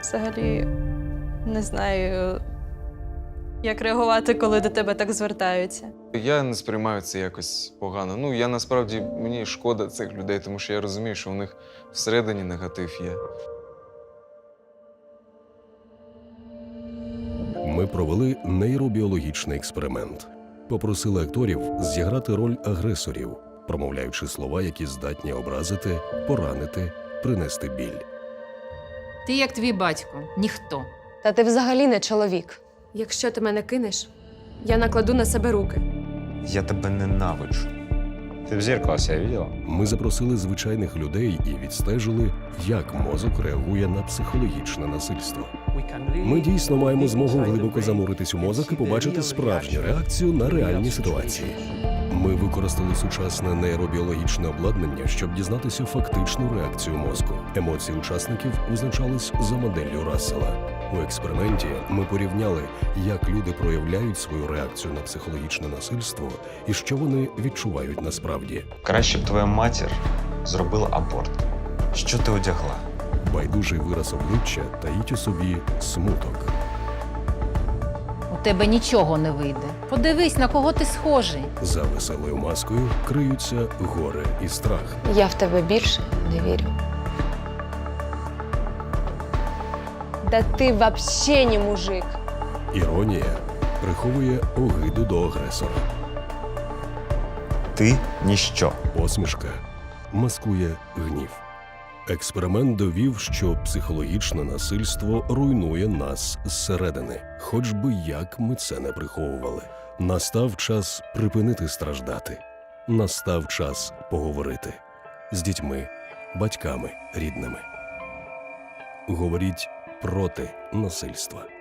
Взагалі не знаю, як реагувати, коли до тебе так звертаються. Я не сприймаю це якось погано. Ну, я насправді мені шкода цих людей, тому що я розумію, що у них всередині негатив є. Ми провели нейробіологічний експеримент. Попросили акторів зіграти роль агресорів, промовляючи слова, які здатні образити, поранити, принести біль. Ти як твій батько, ніхто. Та ти взагалі не чоловік. Якщо ти мене кинеш, я накладу на себе руки. Я тебе ненавиджу. Ты в зеркало себя видела? Ми запросили звичайних людей і відстежили, як мозок реагує на психологічне насильство. Ми дійсно маємо змогу глибоко зануритись у мозок і побачити справжню реакцію на реальні ситуації. Ми використали сучасне нейробіологічне обладнання, щоб дізнатися фактичну реакцію мозку. Емоції учасників визначались за моделлю Рассела. У експерименті ми порівняли, як люди проявляють свою реакцію на психологічне насильство і що вони відчувають насправді. Краще б твоя матір зробила аборт. Що ти одягла? Байдужий вираз обличчя таїть у собі смуток. Тебе нічого не вийде. Подивись, на кого ти схожий. За веселою маскою криються горе і страх. Я в тебе більше не вірю. Да ти вообще не мужик. Іронія приховує огиду до агресора. Ти ніщо. Посмішка маскує гнів. Експеримент довів, що психологічне насильство руйнує нас зсередини, хоч би як ми це не приховували. Настав час припинити страждати. Настав час поговорити з дітьми, батьками, рідними. Говоріть проти насильства.